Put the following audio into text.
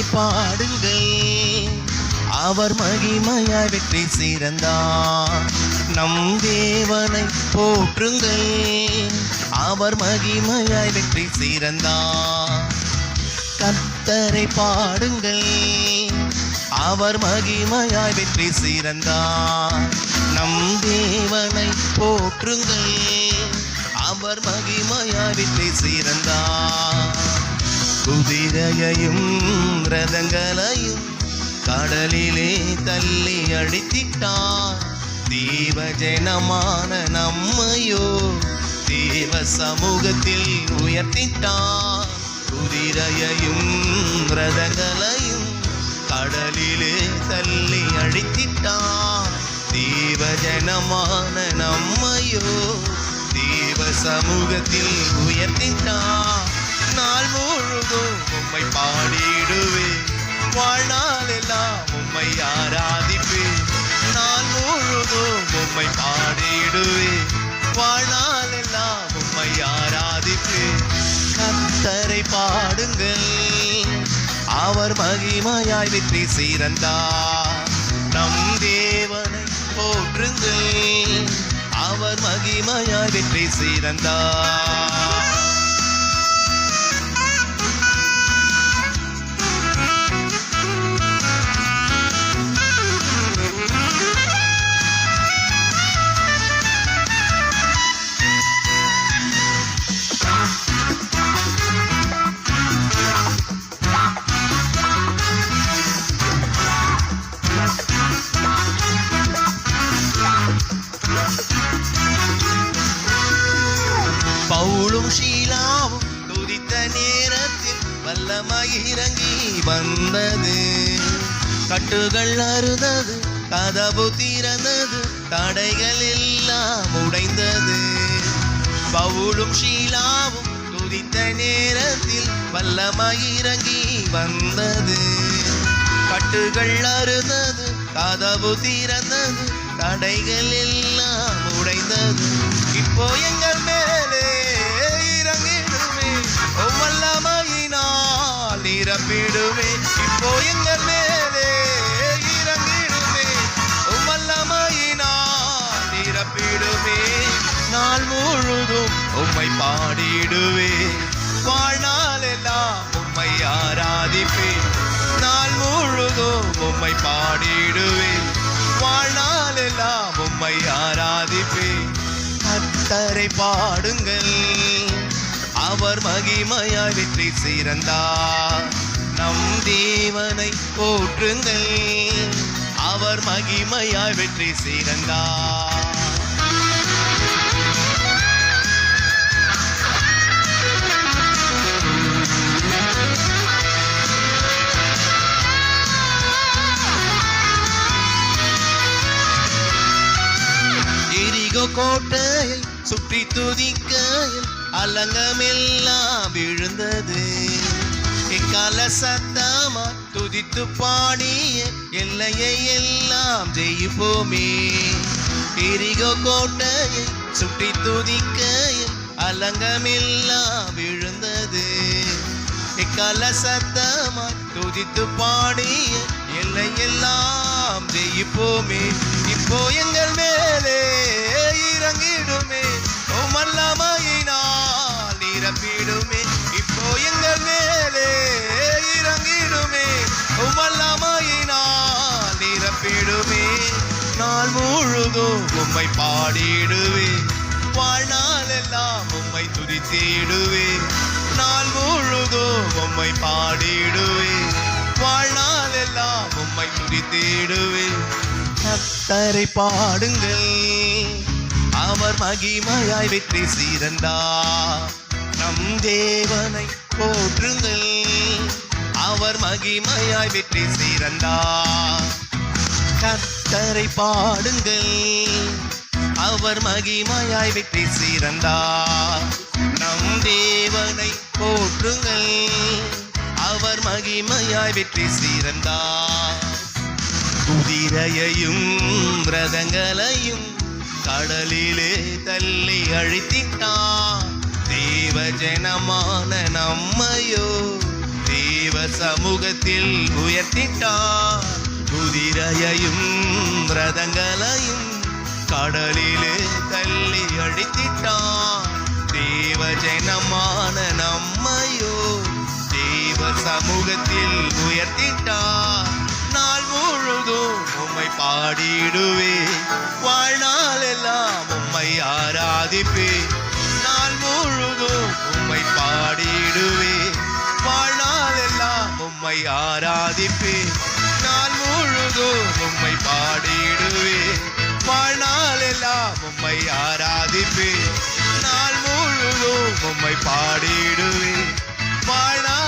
கத்தரை பாடுங்கள். அவர் மகிமையாய் வெற்றி சிறந்தார். நம் தேவனை போற்றுங்கள். அவர் மகிமையாய் வெற்றி சிறந்தார். கத்தரை பாடுங்கள். அவர் மகிமையாய் வெற்றி சிறந்தார். நம் தேவனை போற்றுங்கள். அவர் மகிமையாய் வெற்றி சிறந்தார். குதிரையையும் ரதங்களையும் கடலிலே தள்ளி அடித்திட்டார். தேவ ஜனமான நம்மையோ தேவ சமூகத்தில் உயர்த்திட்டார். குதிரையையும் ரதங்களையும் கடலிலே தள்ளி அழித்திட்டார் தேவ ஜனமான நம்மையோ தேவ சமூகத்தில் உயர்த்திட்டார். நாள் முழுதும் உம்மை பாடிடுவேன். வாழ்நாள் எல்லாம் உம்மை ஆராதிப்பேன். நாள் முழுதும் உம்மை பாடிடுவேன். வாழ்நாள் எல்லாம் உம்மை ஆராதிப்பேன். கத்தரை பாடுங்கள். அவர் மகிமையாய் வெற்றி சிறந்தார். நம் தேவனை போற்றுங்கள். அவர் மகிமையாய் வெற்றி சிறந்தார். பவுலும் ஷீலாவும் துதித்த நேரத்தில் வல்லமாய் இறங்கி வந்தது. கட்டுகள் அறுந்தது கதவு திறந்தது தடைகள் எல்லாம் உடைந்தது. பவுலும் ஷீலாவும் துதித்த நேரத்தில் வல்லமாய் இறங்கி வந்தது. கட்டுகள் அறுந்தது கதவு திறந்தது தடைகள் எல்லாம் உடைந்தது. இப்போ எங்கள் மேலே இறங்கிடுமே. வல்லமையினால் நிரப்பிடுமே இப்போ எங்கள் மேலே இறங்கிடுமே. வல்லமையினால் நிரப்பிடுமே நாள் முழுதும் உம்மை பாடிடுவே. வாழ்நாள் எல்லாம் உம்மை ஆராதிப்பேன் நாள் முழுதும் உம்மை பாடிடுவேன் வாழ்நாள் எல்லாம் உம்மை ஆராதிப்பேன் கர்த்தரை பாடுங்கள். அவர் மகிமையாய் வெற்றி சிறந்தார். நம் தேவனை போற்றுங்கள். அவர் மகிமையாய் வெற்றி சிறந்தார். எரிகோ கோட்டையை சுற்றி துதிக்கையில் அலங்கமெல்லாம் விழுந்தது. எக்கால சத்தமா துதித்து பாடிய எல்லையை எல்லாம் ஜெயிப்போமே. எரிகோ கோட்டையை சுற்றி துதிக்கையில் அலங்கமெல்லாம் விழுந்தது. எக்கால சத்தமா துதித்து பாடிய எல்லையெல்லாம் ஜெயிப்போமே. இப்போ எங்கள் மேலே இறங்கிடுமே ஓ மல்லமையினால் நிரப்பிடுமே இப்போ எங்கள் மேலே இறங்கிடுமே. ஓ மல்லமையினால் நிரப்பிடுமே நாள் முழுதும் உம்மை பாடிடுவே. வாழ்நாள் எல்லாம் உம்மை துதித்திடுவே. நாள் முழுதும் உம்மை பாடிடுவே. வாழ்நாள் எல்லாம் உம்மை துதித்திடுவே. கத்தரை பாடுங்கள். அவர் மகிமையாய் வெற்றி சீரந்தா நம் தேவனை போற்றுங்கள். அவர் மகிமையாய் வெற்றி சீரந்தா கத்தரை பாடுங்கள். அவர் மகிமையாய் வெற்றி சீரந்தா நம் தேவனை போற்றுங்கள். அவர் மகிமையாய் வெற்றி சீரந்தா குதிரையையும் ரதங்களையும் கடலிலே தள்ளி அழித்திட்டான். தேவ ஜனமான நம்மையோ தேவ சமூகத்தில் உயர்த்திட்டான். குதிரையையும் ரதங்களையும் கடலிலே தள்ளி அழித்திட்டான். தேவ ஜனமான நம்மையோ தேவ சமூகத்தில் உயர்த்திட்டான். நாள் முழுதும் உம்மை பாடிடுவே ஆராதிப்பே நாள் முழுதும் உம்மை பாடிடுவே. வாழ்நாள் எல்லாம் உம்மை ஆராதிப்பே. நாள் முழுதும் உம்மை பாடிடுவே. வாழ்நாள் எல்லாம் உம்மை ஆராதிப்பே. நாள் முழுதும் உம்மை பாடிடுவே. வாழ்நாள்